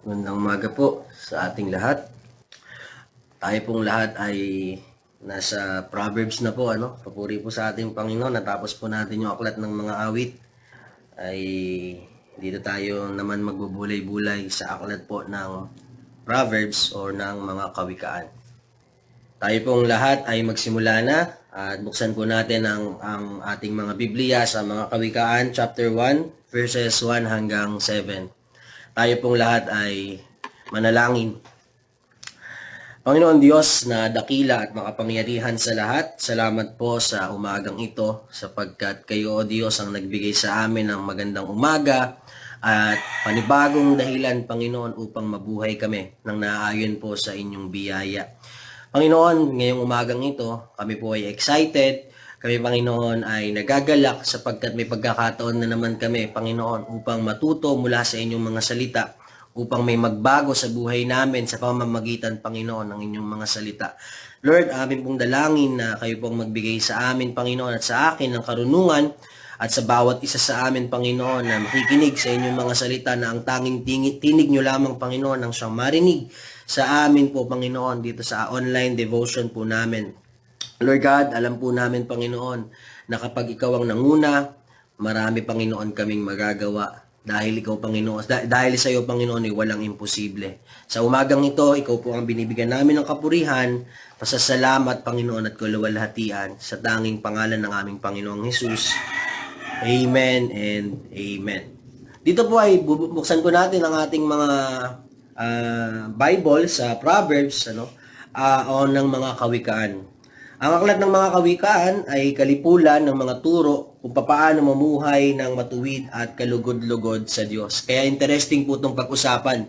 Magandang umaga po sa ating lahat. Tayo pong lahat ay nasa Proverbs na po, ano? Papuri po sa ating Panginoon. Natapos po natin yung aklat ng mga awit. Ay dito tayo naman magbubulay-bulay sa aklat po ng Proverbs or ng mga kawikaan. Tayo pong lahat ay magsimula na at buksan po natin ang, ang ating mga Biblia sa mga kawikaan chapter 1 verses 1 hanggang 7. Tayo pong lahat ay manalangin. Panginoon Diyos na dakila at makapangyarihan sa lahat, salamat po sa umagang ito sapagkat kayo o Diyos ang nagbigay sa amin ng magandang umaga at panibagong dahilan Panginoon upang mabuhay kami nang naaayon po sa inyong biyaya. Panginoon, ngayong umagang ito, kami po ay excited. Kami, Panginoon, ay nagagalak sapagkat may pagkakataon na naman kami, Panginoon, upang matuto mula sa inyong mga salita, upang may magbago sa buhay namin sa pamamagitan, Panginoon, ng inyong mga salita. Lord, amin pong dalangin na kayo pong magbigay sa amin, Panginoon, at sa akin ng karunungan at sa bawat isa sa amin, Panginoon, na makikinig sa inyong mga salita na ang tanging tinig, nyo lamang, Panginoon, ang siyang marinig sa amin po, Panginoon, dito sa online devotion po namin. Lord God, alam po namin, Panginoon, na kapag ikaw ang nanguna, marami, Panginoon, kaming magagawa. Dahil ikaw, Panginoon, dah- dahil sa iyo, Panginoon, ay walang imposible. Sa umagang ito, ikaw po ang binibigyan namin ng kapurihan, pasasalamat, Panginoon, at kaluwalhatian sa tanging pangalan ng aming Panginoong Hesus. Amen and Amen. Dito po ay bubuksan ko natin ang ating mga ah, Bible sa Proverbs ano ah, o ng mga kawikaan. Ang aklat ng mga kawikaan ay kalipulan ng mga turo kung paano mamuhay ng matuwid at kalugod-lugod sa Diyos. Kaya interesting po itong pag-usapan.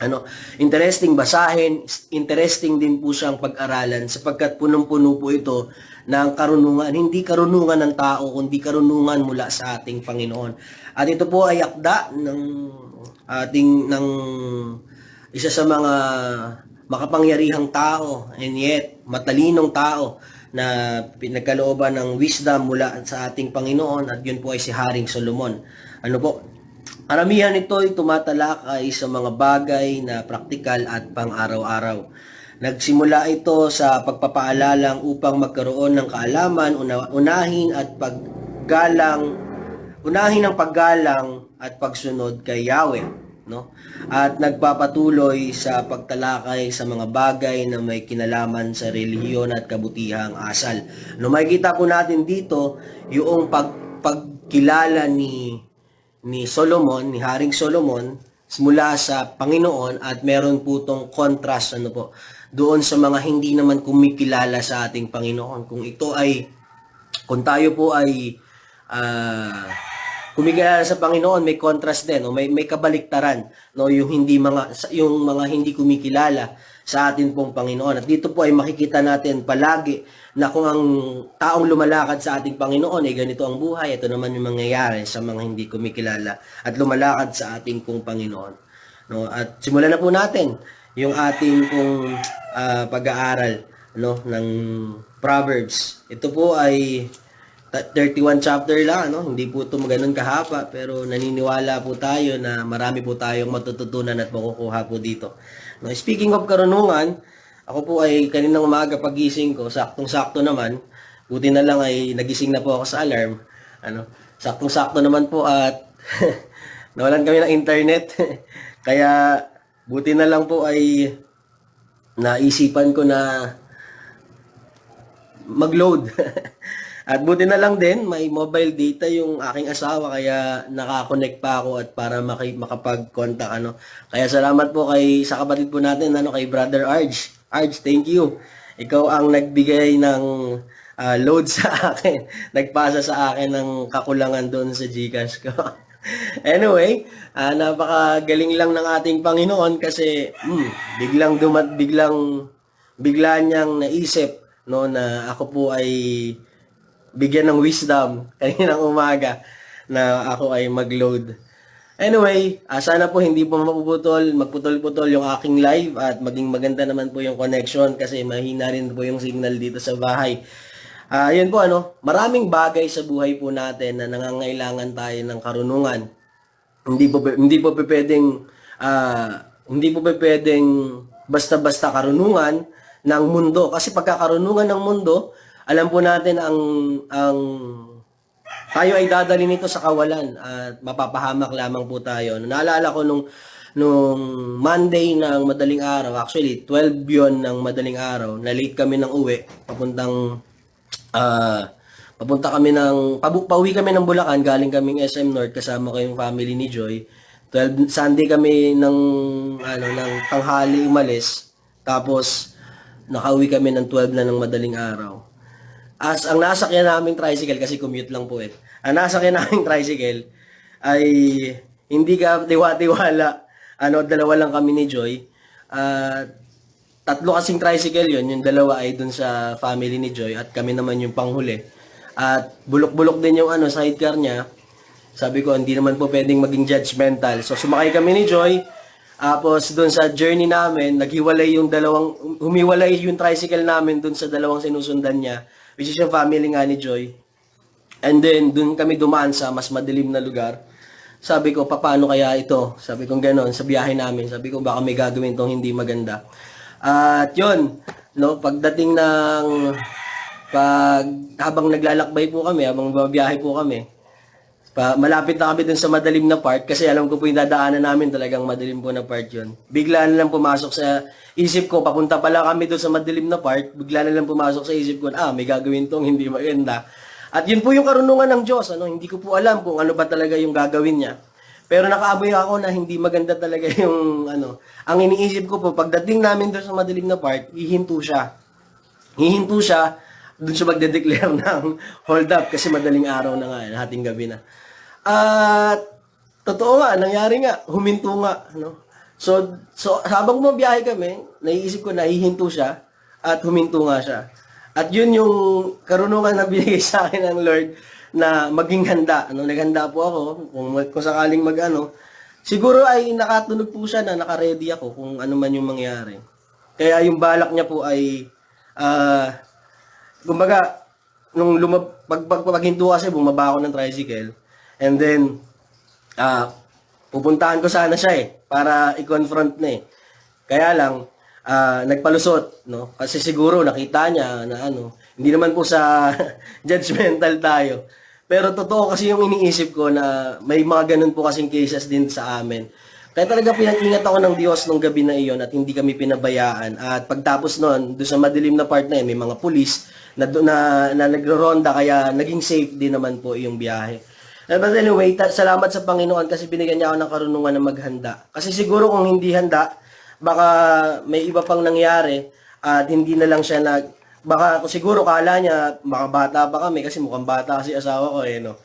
Ano, interesting basahin, interesting din po siyang pag-aralan sapagkat punong-puno po ito ng karunungan, hindi karunungan ng tao, kundi karunungan mula sa ating Panginoon. At ito po ay akda ng ating ng isa sa mga makapangyarihang tao and yet matalinong tao na pinagkalooban ng wisdom mula sa ating Panginoon at yun po ay si Haring Solomon. Ano po? Karamihan ito ay tumatalakay sa mga bagay na praktikal at pang-araw-araw. Nagsimula ito sa pagpapaalalang upang magkaroon ng kaalaman, una- unahin at paggalang, unahin ang paggalang at pagsunod kay Yahweh no? At nagpapatuloy sa pagtalakay sa mga bagay na may kinalaman sa relihiyon at kabutihang asal. No makikita po natin dito yung pag pagkilala ni ni Solomon, ni Haring Solomon mula sa Panginoon at meron po tong contrast ano po doon sa mga hindi naman kumikilala sa ating Panginoon. Kung ito ay kung tayo po ay ah kumikilala sa Panginoon may contrast din o may may kabaliktaran no? Yung hindi mga yung mga hindi kumikilala sa atin pong Panginoon. At dito po ay makikita natin palagi na kung ang taong lumalakad sa ating Panginoon ay ganito ang buhay ito naman yung mangyayari sa mga hindi kumikilala at lumalakad sa ating pong Panginoon no? At simulan na po natin yung ating pong ah, pag-aaral no? Ng Proverbs. Ito po ay 31 chapter lang, no? Hindi po ito ganun kahaba, pero naniniwala po tayo na marami po tayong matututunan at makukuha po dito. No, speaking of karunungan, ako po ay kaninang umaga pagising ko, saktong-sakto naman, buti na lang ay nagising na po ako sa alarm. Ano, saktong-sakto naman po at nawalan kami ng internet. Kaya buti na lang po ay naisipan ko na mag-load. at buti na lang din, may mobile data yung aking asawa kaya nakakonect pa ako at para maki, makapag-contact ano. Kaya salamat po kay sa kapatid po natin ano kay Brother Arj. Arj, thank you. Ikaw ang nagbigay ng ah, load sa akin. Nagpasa sa akin ng kakulangan doon sa GCash ko. anyway, ah, napakagaling lang ng ating Panginoon kasi hmm, biglang dumat biglang bigla niyang naisip no na ako po ay bigyan ng wisdom kaninang umaga na ako ay mag-load. Anyway, ah, sana po hindi po mapuputol, magputol-putol yung aking live at maging maganda naman po yung connection kasi mahina rin po yung signal dito sa bahay. Ah, yun po ano, maraming bagay sa buhay po natin na nangangailangan tayo ng karunungan. Hindi po hindi po pwedeng ah, Hindi po pwedeng basta-basta karunungan ng mundo. Kasi pagkakarunungan ng mundo, alam po natin ang ang tayo ay dadali nito sa kawalan at mapapahamak lamang po tayo. Naalala ko nung nung Monday ng madaling araw, actually 12 yon ng madaling araw, na late kami ng uwi, papuntang ah papunta kami ng pabu, pauwi kami ng Bulacan, galing kaming SM North kasama ko yung family ni Joy. 12 Sunday kami ng ano ng tanghali umalis. Tapos nakauwi kami ng 12 na ng madaling araw. As ang nasakyan naming tricycle kasi commute lang po eh. Ang nasakyan naming tricycle ay hindi ka tiwa-tiwala. Ano, dalawa lang kami ni Joy. At tatlo kasing tricycle yon yung dalawa ay dun sa family ni Joy at kami naman yung panghuli. At bulok-bulok din yung ano sidecar niya. Sabi ko, hindi naman po pwedeng maging judgmental. So sumakay kami ni Joy. Tapos doon sa journey namin, naghiwalay yung dalawang, humiwalay yung tricycle namin doon sa dalawang sinusundan niya, which is yung family nga ni Joy. And then, doon kami dumaan sa mas madilim na lugar. Sabi ko, paano kaya ito? Sabi ko gano'n, sa biyahe namin. Sabi ko, baka may gagawin tong hindi maganda. At yun, no, pagdating ng, pag, habang naglalakbay po kami, habang babiyahe po kami, pa, malapit na kami dun sa madilim na part kasi alam ko po yung dadaanan namin talagang madilim po na part yun. Bigla na lang pumasok sa isip ko, papunta pala kami dun sa madilim na part, bigla na lang pumasok sa isip ko, ah, may gagawin tong hindi maganda. At yun po yung karunungan ng Diyos, ano, hindi ko po alam kung ano ba talaga yung gagawin niya. Pero nakaaboy ako na hindi maganda talaga yung ano. Ang iniisip ko po, pagdating namin doon sa madilim na part, hihinto siya. Hihinto siya, doon siya magde-declare ng hold up kasi madaling araw na nga, eh, hating gabi na. At totoo nga, nangyari nga, huminto nga, no? So, so habang bumabiyahe kami, naiisip ko na hihinto siya at huminto nga siya. At yun yung karunungan na binigay sa akin ng Lord na maging handa. Ano, naghanda po ako kung, kung sakaling mag-ano. Siguro ay nakatunog po siya na naka-ready ako kung ano man yung mangyari. Kaya yung balak niya po ay ah kumbaga, nung lumab, pag, pag, paghinto kasi, bumaba ako ng tricycle. And then, ah pupuntahan ko sana siya eh, para i-confront na eh. Kaya lang, ah nagpalusot, no? Kasi siguro nakita niya na ano, hindi naman po sa judgmental tayo. Pero totoo kasi yung iniisip ko na may mga ganun po kasing cases din sa amin. Kaya talaga pinag-ingat ako ng Diyos nung gabi na iyon at hindi kami pinabayaan. At pagtapos noon, doon sa madilim na part na yun, may mga pulis na, na, na nagro-ronda kaya naging safe din naman po yung biyahe. Eh, But anyway, salamat sa Panginoon kasi binigyan niya ako ng karunungan na maghanda. Kasi siguro kung hindi handa, baka may iba pang nangyari at hindi na lang siya nag... Baka siguro kala niya, baka bata pa kami kasi mukhang bata kasi asawa ko eh, no?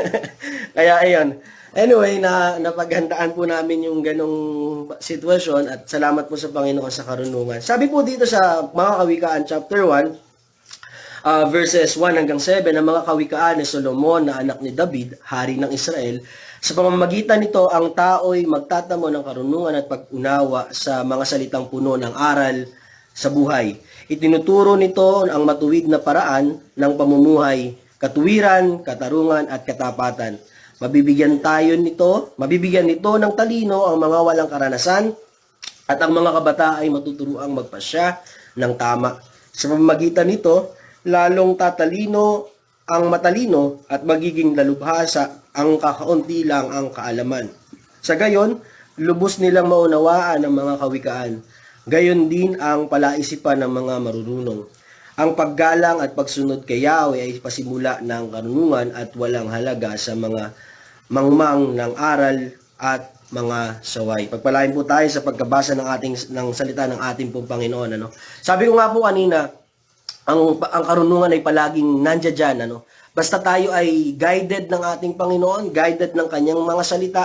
Kaya ayun. Anyway, na napaghandaan po namin yung ganong sitwasyon at salamat po sa Panginoon sa karunungan. Sabi po dito sa mga kawikaan chapter 1, uh, verses 1 hanggang 7 ang mga kawikaan ni Solomon na anak ni David, hari ng Israel. Sa pamamagitan nito, ang tao'y magtatamo ng karunungan at pag-unawa sa mga salitang puno ng aral sa buhay. Itinuturo nito ang matuwid na paraan ng pamumuhay, katuwiran, katarungan at katapatan. Mabibigyan tayo nito, mabibigyan nito ng talino ang mga walang karanasan at ang mga kabata ay matuturuang magpasya ng tama. Sa pamamagitan nito, lalong tatalino ang matalino at magiging lalubhasa ang kakaunti lang ang kaalaman. Sa gayon, lubos nilang maunawaan ang mga kawikaan. Gayon din ang palaisipan ng mga marurunong. Ang paggalang at pagsunod kay Yahweh ay pasimula ng karunungan at walang halaga sa mga mangmang ng aral at mga saway. Pagpalain po tayo sa pagkabasa ng ating ng salita ng ating pong Panginoon ano. Sabi ko nga po kanina, ang ang karunungan ay palaging nandiyan dyan, ano. Basta tayo ay guided ng ating Panginoon, guided ng kanyang mga salita,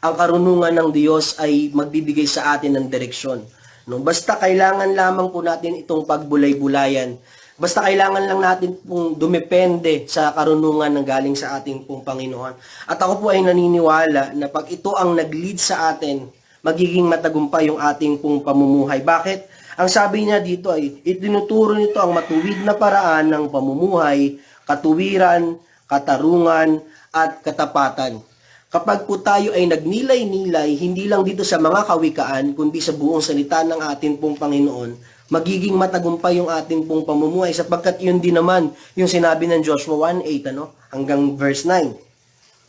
ang karunungan ng Diyos ay magbibigay sa atin ng direksyon. No, basta kailangan lamang po natin itong pagbulay-bulayan. Basta kailangan lang natin pong dumepende sa karunungan ng galing sa ating pong Panginoon. At ako po ay naniniwala na pag ito ang nag-lead sa atin, magiging matagumpay yung ating pong pamumuhay. Bakit? Ang sabi niya dito ay, itinuturo nito ang matuwid na paraan ng pamumuhay, katuwiran, katarungan, at katapatan. kapag po tayo ay nagnilay-nilay, hindi lang dito sa mga kawikaan, kundi sa buong salita ng atin pong Panginoon, magiging matagumpay yung ating pong pamumuhay sapagkat yun din naman yung sinabi ng Joshua 1.8 ano, hanggang verse 9.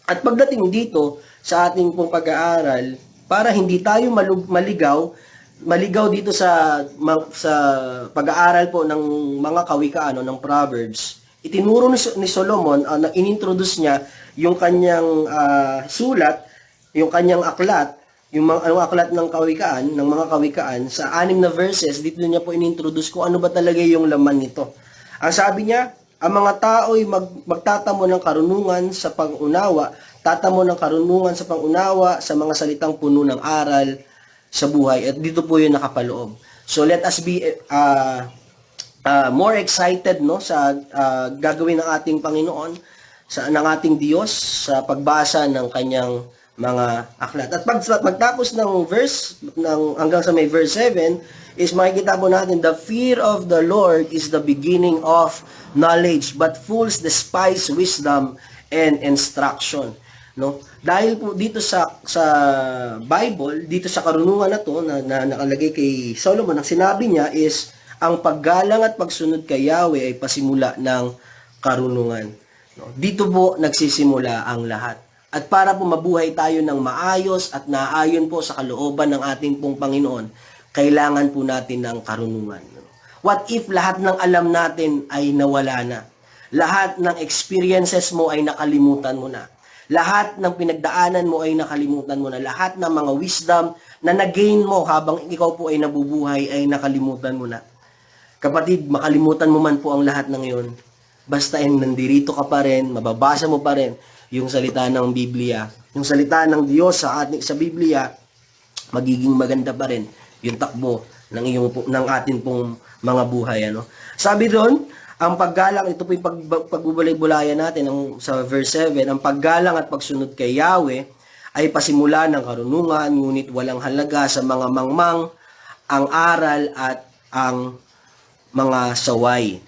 At pagdating dito sa ating pong pag-aaral, para hindi tayo malug- maligaw, maligaw dito sa sa pag-aaral po ng mga kawikaan o ng Proverbs, itinuro ni, ni Solomon, uh, na inintroduce niya yung kanyang ah, sulat, yung kanyang aklat, yung mga ano, aklat ng kawikaan, ng mga kawikaan, sa anim na verses, dito niya po inintroduce kung ano ba talaga yung laman nito. Ang sabi niya, ang mga tao'y mag, magtatamo ng karunungan sa pag-unawa, tatamo ng karunungan sa pag-unawa sa mga salitang puno ng aral sa buhay. At dito po yung nakapaloob. So let us be uh, uh, more excited no sa uh, gagawin ng ating Panginoon sa ng ating Diyos sa pagbasa ng kanyang mga aklat. At pag pagtapos ng verse ng hanggang sa may verse 7 is makikita po natin the fear of the Lord is the beginning of knowledge but fools despise wisdom and instruction no dahil po dito sa sa Bible dito sa karunungan na to na, na nakalagay kay Solomon ang sinabi niya is ang paggalang at pagsunod kay Yahweh ay pasimula ng karunungan no dito po nagsisimula ang lahat at para po mabuhay tayo ng maayos at naayon po sa kalooban ng ating pong Panginoon, kailangan po natin ng karunungan. What if lahat ng alam natin ay nawala na? Lahat ng experiences mo ay nakalimutan mo na. Lahat ng pinagdaanan mo ay nakalimutan mo na. Lahat ng mga wisdom na nag-gain mo habang ikaw po ay nabubuhay ay nakalimutan mo na. Kapatid, makalimutan mo man po ang lahat ng iyon. Basta ay nandirito ka pa rin, mababasa mo pa rin yung salita ng Biblia. Yung salita ng Diyos sa ating sa Biblia, magiging maganda pa rin yung takbo ng iyong ng atin pong mga buhay ano. Sabi doon, ang paggalang ito po yung pag, pagbubulay-bulayan natin ng, sa verse 7, ang paggalang at pagsunod kay Yahweh ay pasimula ng karunungan ngunit walang halaga sa mga mangmang ang aral at ang mga saway.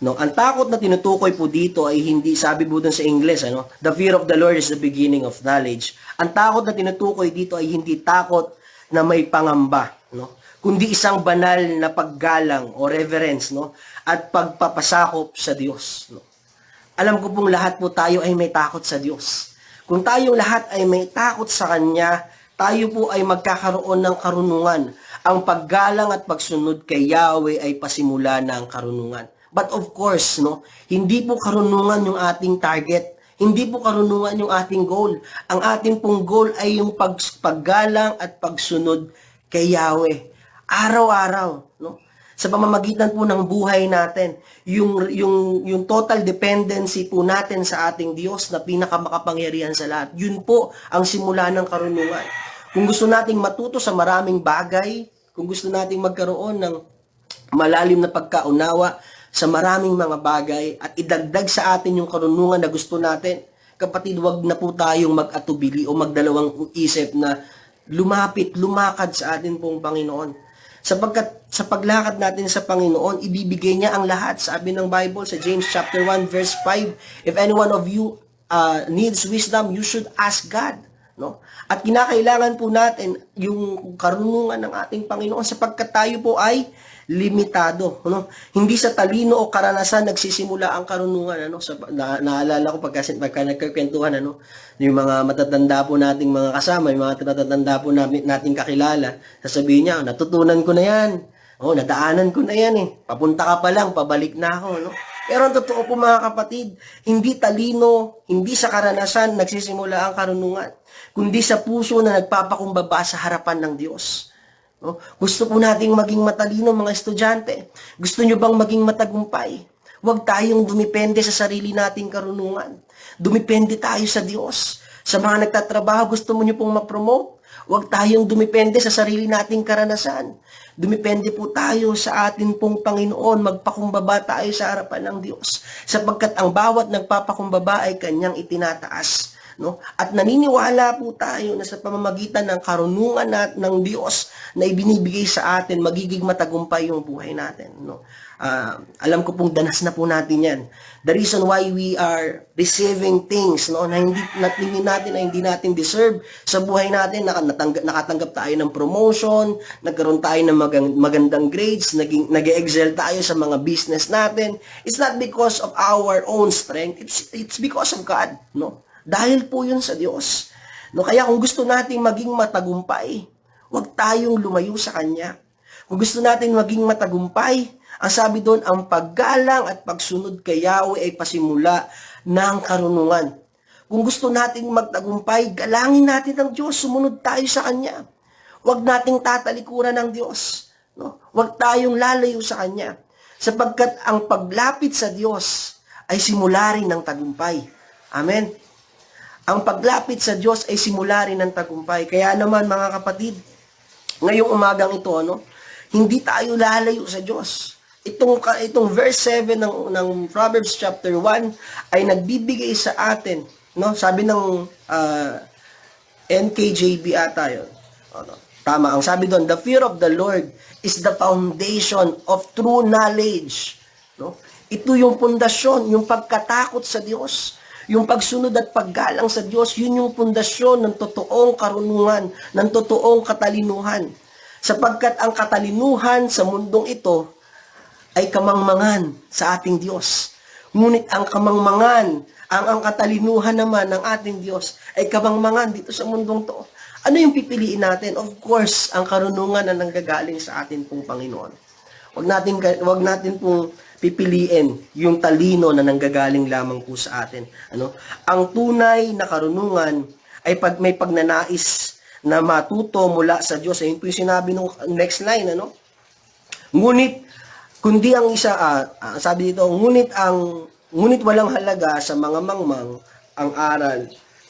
No, ang takot na tinutukoy po dito ay hindi sabi po dun sa English, ano, the fear of the Lord is the beginning of knowledge. Ang takot na tinutukoy dito ay hindi takot na may pangamba, no, kundi isang banal na paggalang o reverence, no, at pagpapasakop sa Diyos, no. Alam ko pong lahat po tayo ay may takot sa Diyos. Kung tayong lahat ay may takot sa Kanya, tayo po ay magkakaroon ng karunungan. Ang paggalang at pagsunod kay Yahweh ay pasimula ng karunungan. But of course, no, hindi po karunungan yung ating target. Hindi po karunungan yung ating goal. Ang ating pong goal ay yung pag, paggalang at pagsunod kay Yahweh. Araw-araw? Sa pamamagitan po ng buhay natin, yung yung yung total dependency po natin sa ating Diyos na pinakamakapangyarihan sa lahat. Yun po ang simula ng karunungan. Kung gusto nating matuto sa maraming bagay, kung gusto nating magkaroon ng malalim na pagkaunawa sa maraming mga bagay at idagdag sa atin yung karunungan na gusto natin. Kapatid, wag na po tayong mag-atubili o magdalawang isip na lumapit, lumakad sa atin pong Panginoon. Sapagkat sa paglakad natin sa Panginoon, ibibigay niya ang lahat. Sabi ng Bible sa James chapter 1 verse 5, if any one of you uh, needs wisdom, you should ask God. No? At kinakailangan po natin yung karunungan ng ating Panginoon sapagkat tayo po ay limitado, no? Hindi sa talino o karanasan nagsisimula ang karunungan, ano? Sa na, naalala ko pagka pagka nagkukwentuhan, ano, yung mga matatanda po nating mga kasama, yung mga matatanda po natin, nating kakilala, sasabihin niya, natutunan ko na 'yan. Oh, nadaanan ko na 'yan eh. Papunta ka pa lang, pabalik na ako, no? Pero ang totoo po mga kapatid, hindi talino, hindi sa karanasan nagsisimula ang karunungan, kundi sa puso na nagpapakumbaba sa harapan ng Diyos. No? Gusto po nating maging matalino mga estudyante. Gusto nyo bang maging matagumpay? Huwag tayong dumipende sa sarili nating karunungan. Dumipende tayo sa Diyos. Sa mga nagtatrabaho, gusto mo nyo pong ma-promote? Huwag tayong dumipende sa sarili nating karanasan. Dumipende po tayo sa atin pong Panginoon. Magpakumbaba tayo sa harapan ng Diyos. Sapagkat ang bawat nagpapakumbaba ay kanyang itinataas. No? At naniniwala po tayo na sa pamamagitan ng karunungan nat ng Diyos na ibinibigay sa atin, magiging matagumpay yung buhay natin, no? Ah, alam ko pong danas na po natin 'yan. The reason why we are receiving things no na hindi natingin natin na hindi natin deserve sa buhay natin, naka, natanggap, nakatanggap tayo ng promotion, nagkaroon tayo ng magang, magandang grades, naging nag-excel tayo sa mga business natin. It's not because of our own strength, it's it's because of God, no? Dahil po 'yun sa Diyos. No, kaya kung gusto nating maging matagumpay, huwag tayong lumayo sa Kanya. Kung gusto natin maging matagumpay, ang sabi doon, ang paggalang at pagsunod kay Yahweh ay pasimula ng karunungan. Kung gusto nating magtagumpay, galangin natin ang Diyos, sumunod tayo sa Kanya. Huwag nating tatalikuran ng Diyos. No? Huwag tayong lalayo sa Kanya. Sapagkat ang paglapit sa Diyos ay simula rin ng tagumpay. Amen. Ang paglapit sa Diyos ay simula rin ng tagumpay. Kaya naman mga kapatid, ngayong umagang ito, ano, hindi tayo lalayo sa Diyos. Itong, itong verse 7 ng, ng Proverbs chapter 1 ay nagbibigay sa atin, no? Sabi ng ah, NKJB ata yun. Ano, tama, ang sabi doon, the fear of the Lord is the foundation of true knowledge. No? Ito yung pundasyon, yung pagkatakot sa Diyos. Yung pagsunod at paggalang sa Diyos, yun yung pundasyon ng totoong karunungan, ng totoong katalinuhan. Sapagkat ang katalinuhan sa mundong ito ay kamangmangan sa ating Diyos. Ngunit ang kamangmangan, ang ang katalinuhan naman ng ating Diyos ay kamangmangan dito sa mundong to. Ano yung pipiliin natin? Of course, ang karunungan na nanggagaling sa atin pong Panginoon. Wag natin wag natin pong pipiliin yung talino na nanggagaling lamang po sa atin. Ano? Ang tunay na karunungan ay pag may pagnanais na matuto mula sa Diyos. Ayun po yung sinabi nung next line, ano? Ngunit kundi ang isa ah, ah, sabi dito, ngunit ang ngunit walang halaga sa mga mangmang ang aral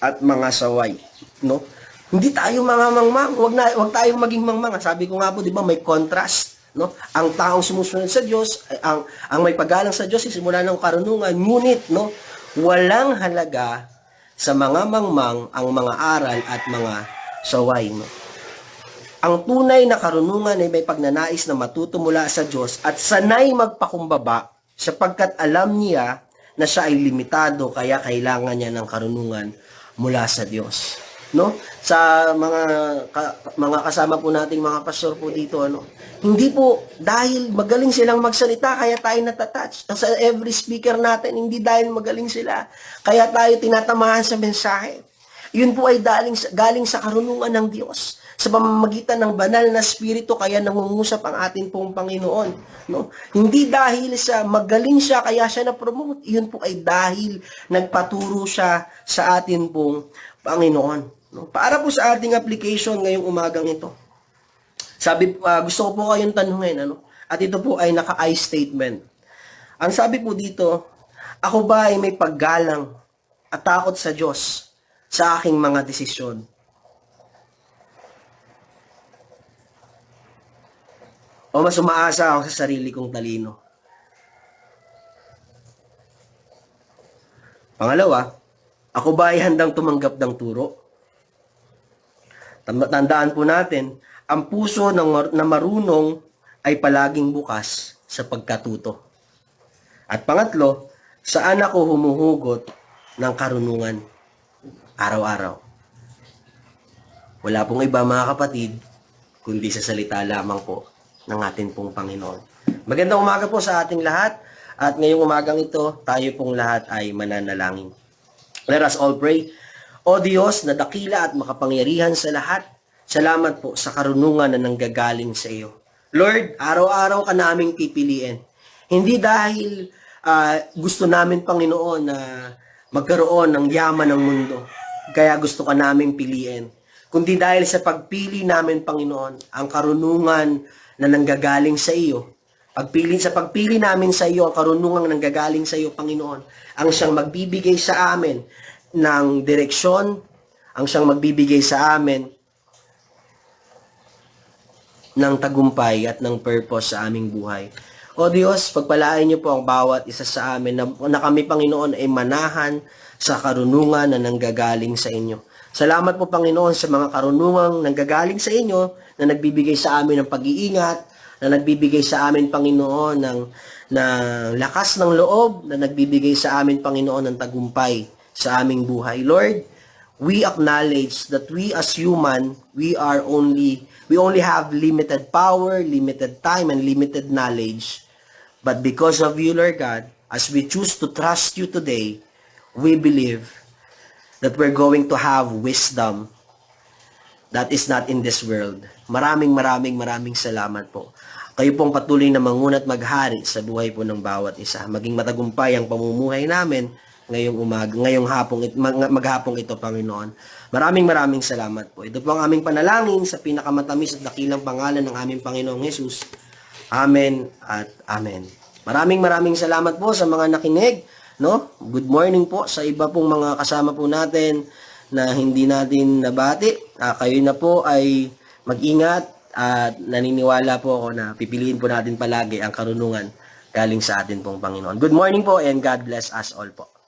at mga saway, no? Hindi tayo mga mangmang, wag na wag tayong maging mangmang. Sabi ko nga po, 'di ba, may contrast, no? Ang taong sumusunod sa Diyos, ang ang may paggalang sa Diyos simula ng karunungan, ngunit no, walang halaga sa mga mangmang ang mga aral at mga saway, no? Ang tunay na karunungan ay may pagnanais na matuto mula sa Diyos at sanay magpakumbaba sapagkat alam niya na siya ay limitado kaya kailangan niya ng karunungan mula sa Diyos. No? Sa mga ka- mga kasama po nating mga pastor po dito ano, hindi po dahil magaling silang magsalita kaya tayo natatouch. Sa every speaker natin hindi dahil magaling sila kaya tayo tinatamahan sa mensahe. Yun po ay galing galing sa karunungan ng Diyos sa pamamagitan ng banal na spirito kaya nangungusap ang ating pong Panginoon no hindi dahil sa magaling siya kaya siya na promote iyon po ay dahil nagpaturo siya sa atin pong Panginoon no? Para po sa ating application ngayong umagang ito. Sabi ah, gusto ko po kayong tanungin ano? At ito po ay naka-I statement. Ang sabi po dito ako ba ay may paggalang at takot sa Diyos sa aking mga desisyon? O mas umaasa ako sa sarili kong talino? Pangalawa, ako ba ay handang tumanggap ng turo? Tandaan po natin, ang puso ng na marunong ay palaging bukas sa pagkatuto. At pangatlo, saan ako humuhugot ng karunungan araw-araw? Wala pong iba mga kapatid, kundi sa salita lamang po ng ating pong Panginoon. Magandang umaga po sa ating lahat at ngayong umagang ito, tayo pong lahat ay mananalangin. Let us all pray. O Diyos na dakila at makapangyarihan sa lahat, salamat po sa karunungan na nanggagaling sa iyo. Lord, araw-araw ka naming pipiliin. Hindi dahil ah, gusto namin, Panginoon, na magkaroon ng yaman ng mundo. Kaya gusto ka naming piliin. Kundi dahil sa pagpili namin, Panginoon, ang karunungan na nanggagaling sa iyo. Pagpili sa pagpili namin sa iyo, ang karunungan nanggagaling sa iyo, Panginoon, ang siyang magbibigay sa amin ng direksyon, ang siyang magbibigay sa amin ng tagumpay at ng purpose sa aming buhay. O Diyos, pagpalain niyo po ang bawat isa sa amin na, na kami, Panginoon, ay manahan sa karunungan na nanggagaling sa inyo. Salamat po, Panginoon, sa mga karunungang nanggagaling sa inyo na nagbibigay sa amin ng pag-iingat, na nagbibigay sa amin, Panginoon, ng, ng lakas ng loob, na nagbibigay sa amin, Panginoon, ng tagumpay sa aming buhay. Lord, we acknowledge that we as human, we are only, we only have limited power, limited time, and limited knowledge. But because of you, Lord God, as we choose to trust you today, we believe that we're going to have wisdom that is not in this world. Maraming maraming maraming salamat po. Kayo pong patuloy na mangunat maghari sa buhay po ng bawat isa. Maging matagumpay ang pamumuhay namin ngayong umaga, ngayong hapong maghapong ito, Panginoon. Maraming maraming salamat po. Ito po ang aming panalangin sa pinakamatamis at dakilang pangalan ng aming Panginoong Jesus. Amen at Amen. Maraming maraming salamat po sa mga nakinig. No? Good morning po sa iba pong mga kasama po natin na hindi natin nabati. Ah, kayo na po ay mag-ingat at naniniwala po ako na pipiliin po natin palagi ang karunungan galing sa atin pong Panginoon. Good morning po and God bless us all po.